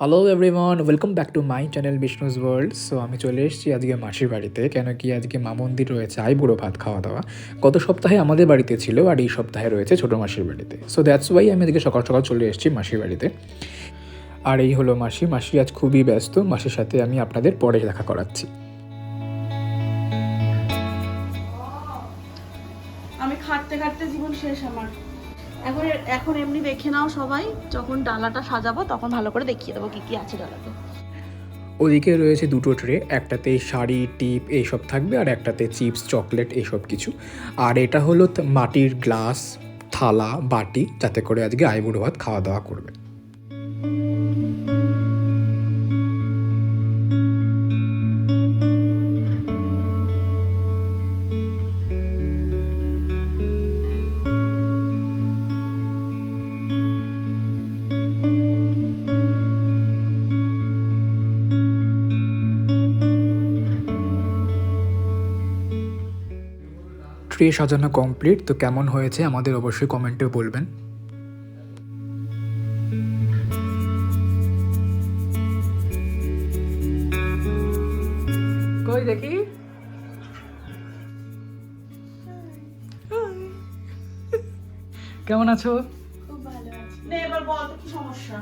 Hello everyone welcome back to my channel Bishnu's world so আমি চলে এসেছি আজকে মাসির বাড়িতে, কেন কি আজকে মা মন্দির রয়েছে, আই বুড়ো ভাত খাওয়া দাওয়া। গত সপ্তাহে আমাদের বাড়িতে ছিল আর এই সপ্তাহে রয়েছে ছোটো মাসির বাড়িতে। সো দ্যাটস ওয়াই আমি আজকে সকাল সকাল চলে এসেছি মাসির বাড়িতে। আর এই হলো মাসি। মাসি আজ খুবই ব্যস্ত। মাসির সাথে আমি আপনাদের পরে দেখা করাচ্ছি। আমি খাটতে খাটতে জীবন শেষ আমার। এখন এখন এমনি দেখে নাও সবাই, যখন ডালাটা সাজাবো তখন ভালো করে দেখিয়ে দেবো কি কি আছে ডালাতে। ওদিকে রয়েছে দুটো ট্রে, একটাতে শাড়ি, টিপ এইসব থাকবে আর একটাতে চিপস, চকলেট এইসব কিছু। আর এটা হলো মাটির গ্লাস, থালা, বাটি, যাতে করে আজকে আইবুড়ো ভাত খাওয়া দাওয়া করবে। ট্রে সাজানো কমপ্লিট তো কেমন হয়েছে আমাদের অবশ্যই কমেন্টে বলবেন। কই দেখি? কেমন আছো? খুব ভালো আছে। নে এবার বল তো কি সমস্যা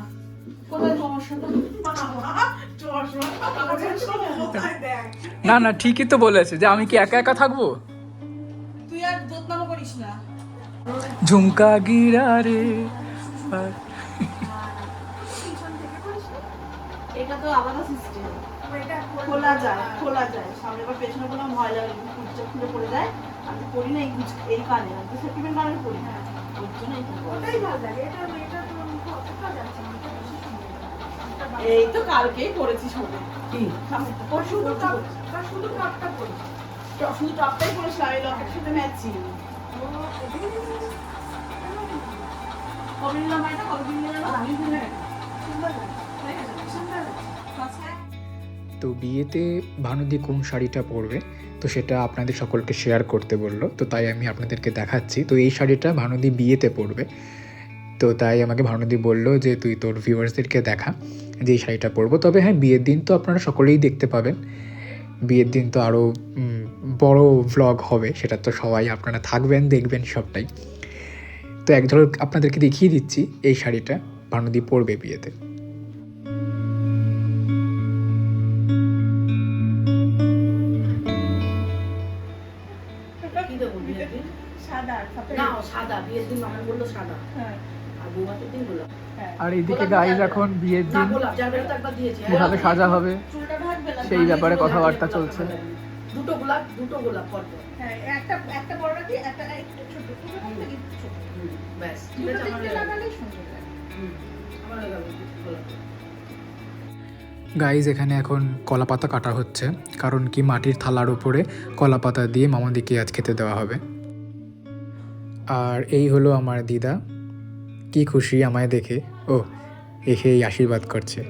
না না ঠিকই তো বলেছে যে আমি কি একা একা থাকব? তুই করিস না। ঝুমকা গিরা রে। এটা তো আলাদা সিস্টেম খোলা যায় খোলা যায়। সামনে বা পেছনে কোনো ময়লা কুচটা খুলে পড়ে যায়। আমি করি না এই এই কানে। আমি তো সেটিমেন্ট কানে করি না। ওর জন্য ওটাই ভালো লাগে। এটা এটা তো অতটা যাচ্ছে না। এটা বেশি সুন্দর এই তো কালকেই করেছি সবে কি? শুধু টপ বা শুধু টপটাই এই সাথে ম্যাচিং এটা? সুন্দর সুন্দর তো বিয়েতে ভানুদি কোন শাড়িটা পরবে? তো সেটা আপনাদের সকলকে শেয়ার করতে বলল তো তাই আমি আপনাদেরকে দেখাচ্ছি। তো এই শাড়িটা ভানুদি বিয়েতে পরবে তো তাই আমাকে ভানুদি বলল যে তুই তোর ভিউয়ার্সদেরকে দেখা যে এই শাড়িটা পরবো। তবে হ্যাঁ বিয়ের দিন তো আপনারা সকলেই দেখতে পাবেন। বিয়ের দিন তো আরও বড় ভ্লগ হবে সেটা তো সবাই আপনারা থাকবেন দেখবেন সবটাই। তো এক ঝলক আপনাদেরকে দেখিয়ে দিচ্ছি এই শাড়িটা ভানুদি পরবে বিয়েতে। হ্যাঁ। আর আর এইদিকে গাইজ এখন বিয়ের দিন। কীভাবে সাজা হবে সেই ব্যাপারে কথাবার্তা চলছে। দুটো গোলাপ দুটো গোলাপ পরপর। হ্যাঁ একটা একটা বড় রাখি একটা ছোট ছোট ছোট ব্যাস ঠিক আছে আমার সুন্দর গোলাপ। গাইজ এখানে এখন কলা পাতা কাটা হচ্ছে কারণ কি মাটির থালার উপরে কলা পাতা দিয়ে মামাদিকে আজ খেতে দেওয়া হবে। আর এই হলো আমার দিদা। কি খুশি আমায় দেখে। ও এসেই আশীর্বাদ করছে।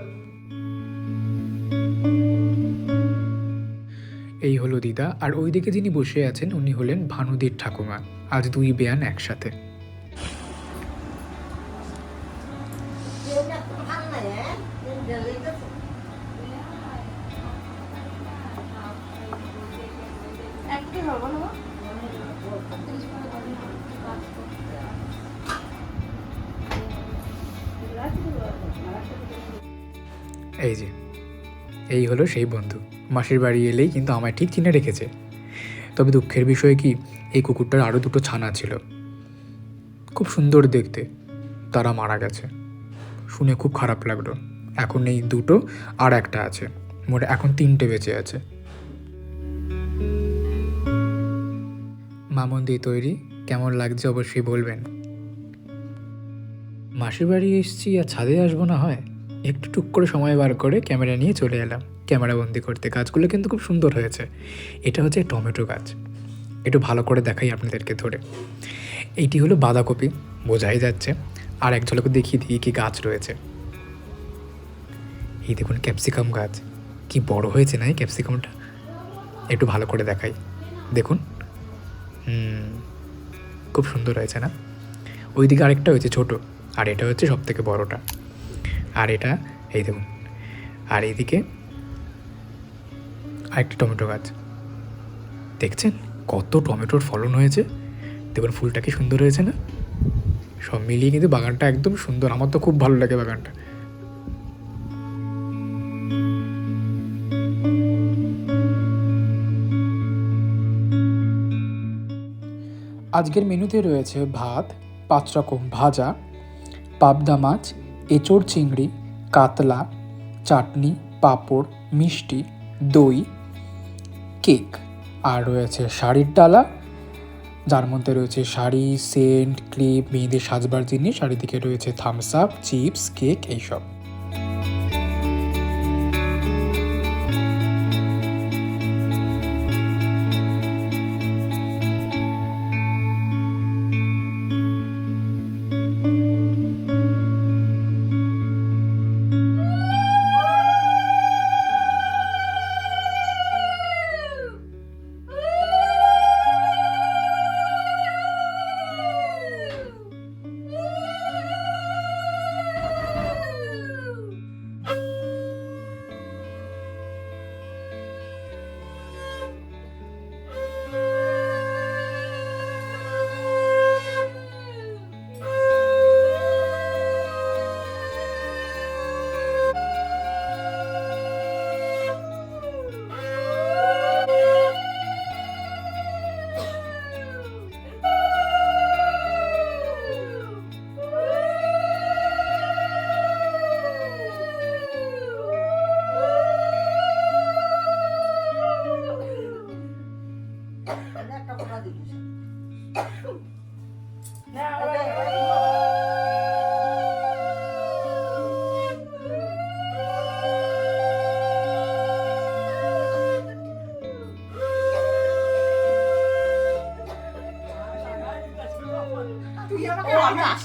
এই হলো দিদা, আর ওইদিকে যিনি বসে আছেন উনি হলেন ভানুদির ঠাকুমা। আজ দুই বেয়ান একসাথে। এই যে, এই হলো সেই বন্ধু। মাসির বাড়ি এলেই কিন্তু আমায় ঠিক চিনে রেখেছে। তবে দুঃখের বিষয় কি, এই কুকুরটার আরও দুটো ছানা ছিল। খুব সুন্দর দেখতে, তারা মারা গেছে। শুনে খুব খারাপ লাগল। এখন এই দুটো আর একটা আছে, মোট এখন তিনটে বেঁচে আছে। মামন দিয়ে তৈরি, কেমন লাগছে অবশ্যই বলবেন। মাসির বাড়ি এসছি আর ছাদে আসব না হয়, একটু টুক করে সময় বার করে ক্যামেরা নিয়ে চলে এলাম। ক্যামেরা বন্দি করতে। গাছগুলো কিন্তু খুব সুন্দর হয়েছে। এটা হচ্ছে টমেটো গাছ। একটু ভালো করে দেখাই আপনাদেরকে ধরে। এইটি হলো বাঁধাকপি, বোঝাই যাচ্ছে। আর এক ঝলকে দেখিয়ে দিই কি গাছ রয়েছে। এই দেখুন ক্যাপসিকাম গাছ। কি বড় হয়েছে না এই ক্যাপসিকামটা? একটু ভালো করে দেখাই। দেখুন। খুব সুন্দর হয়েছে না? ওইদিকে আরেকটা হয়েছে ছোট। আর এটা হচ্ছে সব থেকে বড়টা। আর এটা, এই দেখুন। আর এদিকে আরেকটি টমেটো গাছ। দেখছেন কত টমেটোর ফলন হয়েছে? দেখুন, ফুলটা কি সুন্দর হয়েছে না? সব মিলিয়ে কিন্তু বাগানটা একদম সুন্দর। আমার তো খুব ভালো লাগে বাগানটা। আজকের মেনুতে রয়েছে ভাত, পাঁচ রকম ভাজা, পাবদা মাছ, এঁচোড় চিংড়ি, কাতলা, চাটনি, পাঁপড়, মিষ্টি, দই কেক। আর রয়েছে শাড়ির ডালা, যার মধ্যে রয়েছে শাড়ি, সেন্ট, ক্লিপ মেয়েদের সাজবার জিনিস চারিদিকে রয়েছে থামস আপ চিপস কেক এইসব।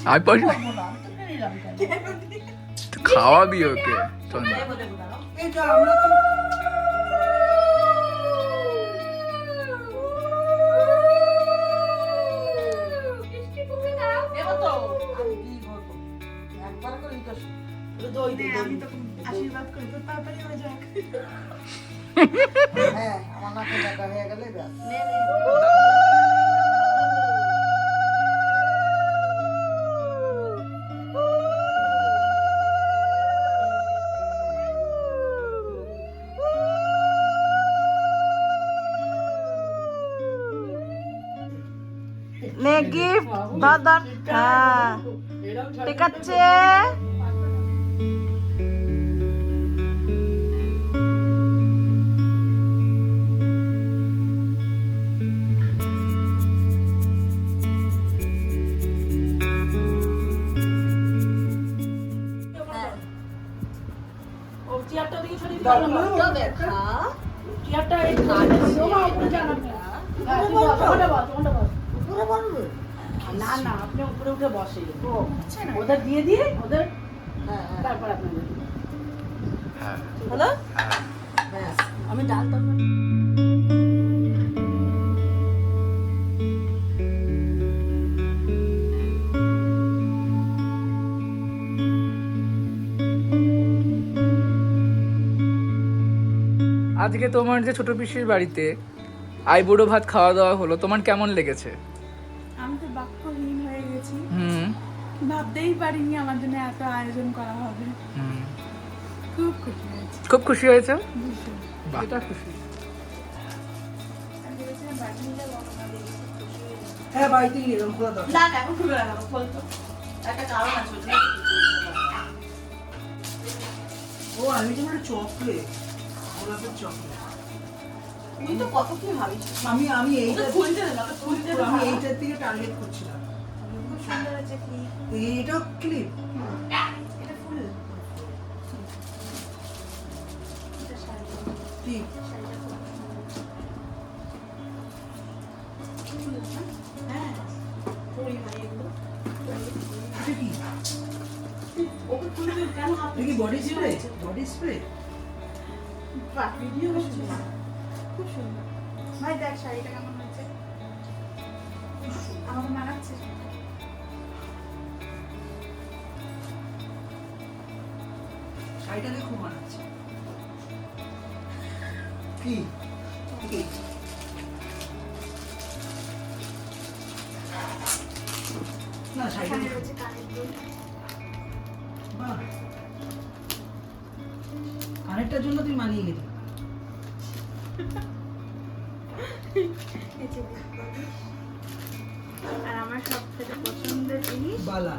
আমি পারি কেন? খাওয়াবি ওকে চল। নে গিফট দাদা হ্যাঁ। ঠিক আছে। ও চেয়ারটা দিকে সরিয়ে দিতে চেয়ারটা এই উপরে হ্যাঁ, ওখানে বস, ওখানে বস। উপরে বলবে না না আপনি উপরে উঠে বসে ওদের দিয়ে দিয়ে ওদের হ্যাঁ হ্যাঁ। তারপর আপনাদের হ্যাঁ। হলো? হ্যাঁ। আমি ডাল তরকারি আজকে তোমার যে ছোট পিসির বাড়িতে আইবুড়ো ভাত খাওয়া দাওয়া হলো তোমার কেমন লেগেছে? ভাবতেই পারিনি আমার জন্য এত আয়োজন করা হবে। খুব খুশি হয়েছি। খুব খুশি হয়েছে? এটা খুশি। হয়ে যাবে। বাড়িতেই এরকম খোলা দরকার না না এখন খুলে রাখাবো বলতো একটা কারণ আছে ও আমি তো চকলেট গোলাপের চকলেট আমি আমি এইটা আমি এইটার দিকে টার্গেট করছিলাম। খুব সুন্দর ক্লিপ এটা ফুল কি বডি স্প্রে বডি স্প্রে বাহ ভিডিও খুব সুন্দর। খুব সুন্দর। ভাই দেখ শাড়িটা শাড়িটাকে খুব মানাচ্ছে কি? না বাহ। কানেরটার জন্য তুই মানিয়ে গেলি। আর আমার সব থেকে পছন্দের জিনিস? বালা।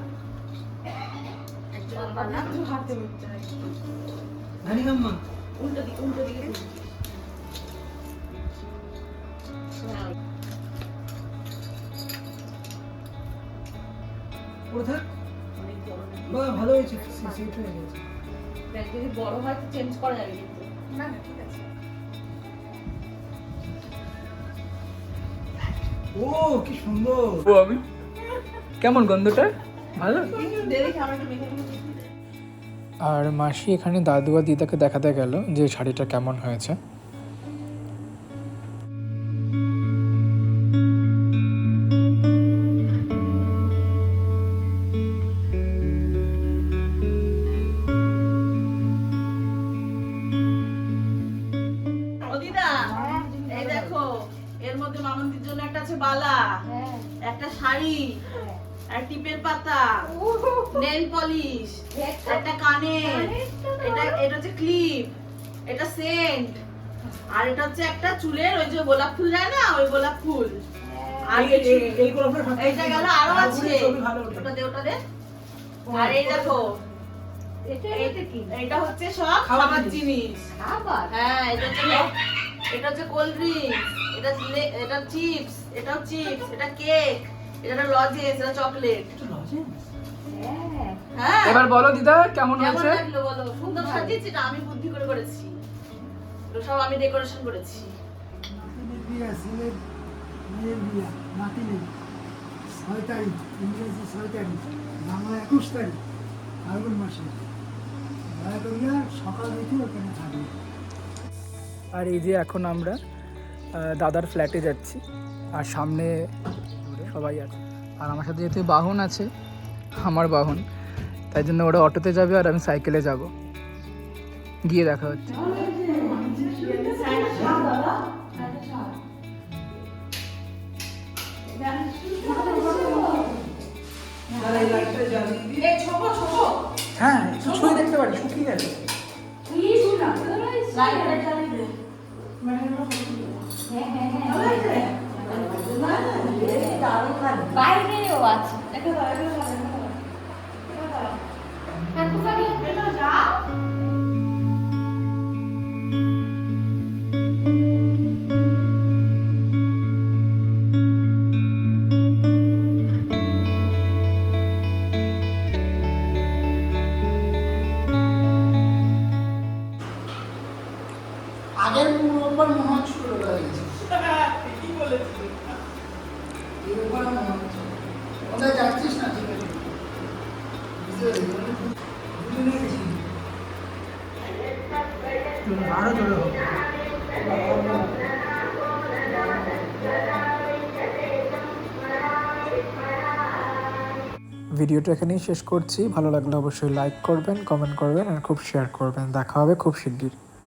উল্টো দিকে উল্টো দিকে। ভালো হয়েছে। সেট হয়ে গেছে। দেখ যদি বড় হয় তো চেঞ্জ করা যাবে কিন্তু না না ঠিক আছে। ও কি সুন্দর। ও আমি? কেমন গন্ধটা? ভালো। আর মাসি এখানে দাদু আর দিদাকে দেখাতে গেল যে শাড়িটা কেমন হয়েছে। ও দিদা এই দেখো এর মধ্যে মামন্দির জন্য একটা আছে বালা একটা শাড়ি। আর টিপের পাতা। নেল পলিশ একটা কানে এটা এটা হচ্ছে ক্লিপ এটা সেন্ট আর এটা হচ্ছে একটা চুলের ওই যে গোলাপ ফুল যায় না? ওই গোলাপ ফুল। আর এই- এই- এই গোলাপটা থাকতে এইটা গেল আরও আছে। ছবি ভালো ওঠে। ওটা দে ওটা দে। আর এই দেখো। এটা এটা কি? এটা হচ্ছে সব খাবার খাবার জিনিস। জিনিস। খাবার? হ্যাঁ এটা হচ্ছে এটা হচ্ছে কোল্ড ড্রিঙ্কস এটা এটা চিপস এটাও চিপস এটা কেক এটা লজেন্স এটা চকলেট হ্যাঁ হ্যাঁ। এবার বলো দিদা কেমন হয়েছে? লাগল বলো? সুন্দর সাজিয়েছি এটা আমি বুদ্ধি করে করেছি। সব আমি ডেকোরেশন করেছি। নাতিনের বিয়া ছেলের মেয়ের বিয়া নাতিনের ছয় তারিখ ইংরেজি ছয় তারিখ বাংলা একুশ তারিখ ফাল্গুন মাসে। দয়া করিয়া সকাল হইতে ওখানে থাকবে। আর এই যে এখন আমরা দাদার ফ্ল্যাটে যাচ্ছি। আর সামনে সবাই আছে আর আমার সাথে যেহেতু বাহন আছে আমার বাহন তাই জন্য ওরা অটোতে যাবে আর আমি সাইকেলে যাব গিয়ে দেখা হচ্ছে হ্যাঁ বাইরেও আছে দেখা দাও এগুলো ভিডিওটা এখানেই শেষ করছি। ভালো লাগলে অবশ্যই লাইক করবেন কমেন্ট করবেন, আর খুব শেয়ার করবেন। দেখা হবে খুব শিগগির